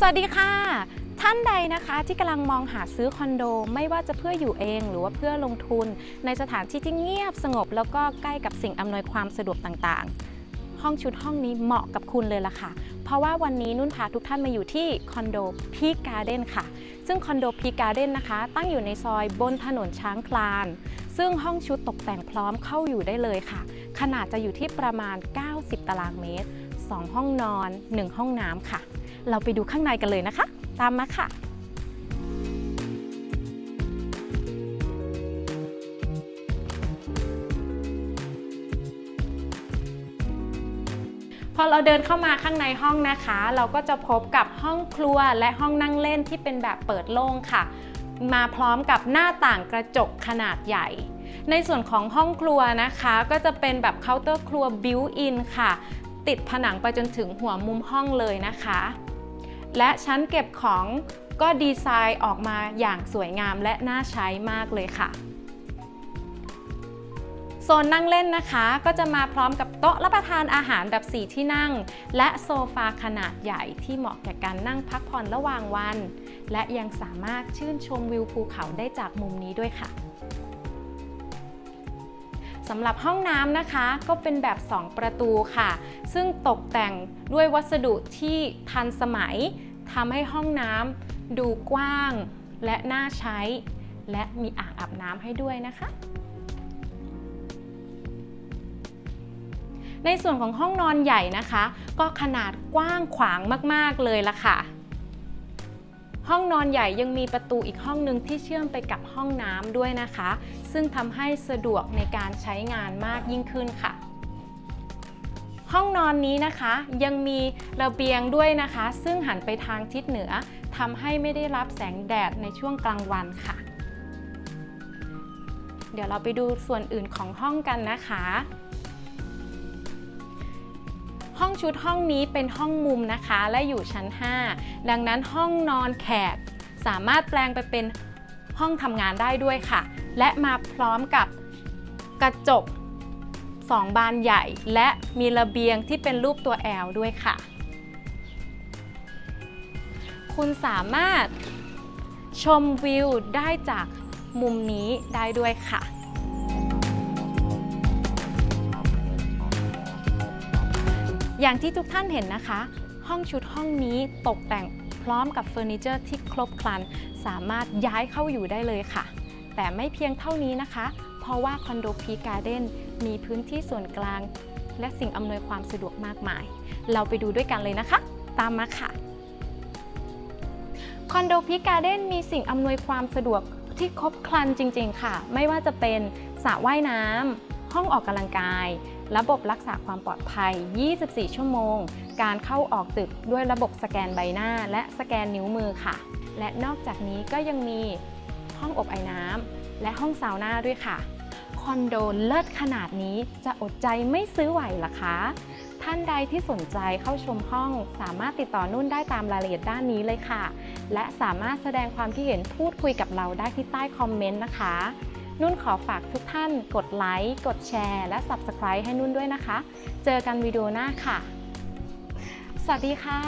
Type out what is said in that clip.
สวัสดีค่ะ ท่านใดนะคะที่กำลังมองหาซื้อคอนโด ไม่ว่าจะเพื่ออยู่เองหรือว่าเพื่อลงทุน ในสถานที่ที่เงียบสงบ แล้วก็ใกล้กับสิ่งอำนวยความสะดวกต่างๆ ห้องชุดห้องนี้เหมาะกับคุณเลยล่ะค่ะ เพราะว่าวันนี้นุ่นพาทุกท่านมาอยู่ที่คอนโดพีการ์เด้นค่ะ ซึ่งคอนโดพีการ์เด้นนะคะ ตั้งอยู่ในซอยบนถนนช้างคลาน ซึ่งห้องชุดตกแต่งพร้อมเข้าอยู่ได้เลยค่ะ ขนาดจะอยู่ที่ประมาณ 90 ตารางเมตร 2 ห้องนอน 1 ห้องน้ำค่ะ เราไปดูข้างในกันเลยนะคะ ตามมาค่ะพอเราเดินเข้ามาข้างในห้องนะคะ เราก็จะพบกับห้องครัวและห้องนั่งเล่นที่เป็นแบบเปิดโล่งค่ะ มาพร้อมกับหน้าต่างกระจกขนาดใหญ่ ในส่วนของห้องครัวนะคะ ก็จะเป็นแบบเคาน์เตอร์ครัวบิวอินค่ะ ติดผนังไปจนถึงหัวมุมห้องเลยนะคะ และชั้นเก็บของก็ดีไซน์ออกมาอย่างสวยงามและน่าใช้มากเลยค่ะ โซนนั่งเล่นนะคะก็จะมาพร้อมกับโต๊ะรับประทานอาหารแบบ4ที่นั่ง และโซฟาขนาดใหญ่ที่เหมาะแก่การนั่งพักผ่อนระหว่างวัน และยังสามารถชื่นชมวิวภูเขาได้จากมุมนี้ด้วยค่ะสำหรับห้องน้ำนะคะก็เป็นแบบ 2 ประตูค่ะ ซึ่งตกแต่งด้วยวัสดุที่ทันสมัย ทำให้ห้องน้ำดูกว้างและน่าใช้ และมีอ่างอาบน้ำให้ด้วยนะคะ ในส่วนของห้องนอนใหญ่นะคะ ก็ขนาดกว้างขวางมากๆเลยละค่ะ ห้องนอนใหญ่ยังมีประตูอีกห้องหนึ่งที่เชื่อมไปกับห้องน้ำด้วยนะคะ ซึ่งทำให้สะดวกในการใช้งานมากยิ่งขึ้นค่ะ ห้องนอนนี้นะคะยังมีระเบียงด้วยนะคะ ซึ่งหันไปทางทิศเหนือทำให้ไม่ได้รับแสงแดดในช่วงกลางวันค่ะ เดี๋ยวเราไปดูส่วนอื่นของห้องกันนะคะ ห้องชุดห้องนี้เป็นห้องมุมนะคะและอยู่ชั้น 5 ดังนั้นห้องนอนแขกสามารถแปลงไปเป็นห้องทำงานได้ด้วยค่ะ และมาพร้อมกับกระจก 2 บานใหญ่ และมีระเบียงที่เป็นรูปตัว L ด้วยค่ะ คุณสามารถชมวิวได้จากมุมนี้ได้ด้วยค่ะอย่างที่ทุกท่านเห็นนะคะ ห้องชุดห้องนี้ตกแต่งพร้อมกับเฟอร์นิเจอร์ที่ครบครัน สามารถย้ายเข้าอยู่ได้เลยค่ะ แต่ไม่เพียงเท่านี้นะคะ เพราะว่าคอนโดพีการ์เด้น มีพื้นที่ส่วนกลาง และสิ่งอำนวยความสะดวกมากมาย เราไปดูด้วยกันเลยนะคะ ตามมาค่ะ คอนโดพีการ์เด้นมีสิ่งอำนวยความสะดวกที่ครบครันจริง ๆ ค่ะ ไม่ว่าจะเป็นสระว่ายน้ำ ห้องออกกำลังกาย ระบบรักษาความปลอดภัย 24 ชั่วโมง การเข้าออกตึกด้วยระบบสแกนใบหน้า และสแกนนิ้วมือค่ะ และนอกจากนี้ก็ยังมีห้องอบไอน้ำและห้องซาวน่าด้วยค่ะ คอนโดเลิศขนาดนี้จะอดใจไม่ซื้อไหวหรอคะ ท่านใดที่สนใจเข้าชมห้องสามารถติดต่อนุ่นได้ตามรายละเอียดด้านนี้เลยค่ะ และสามารถแสดงความคิดเห็นพูดคุยกับเราได้ที่ใต้คอมเมนต์นะคะ นุ่นขอฝากทุกท่านกดไลค์ กดแชร์ และ Subscribe ให้นุ่นด้วยนะคะ เจอกันวิดีโอหน้าค่ะ สวัสดีค่ะ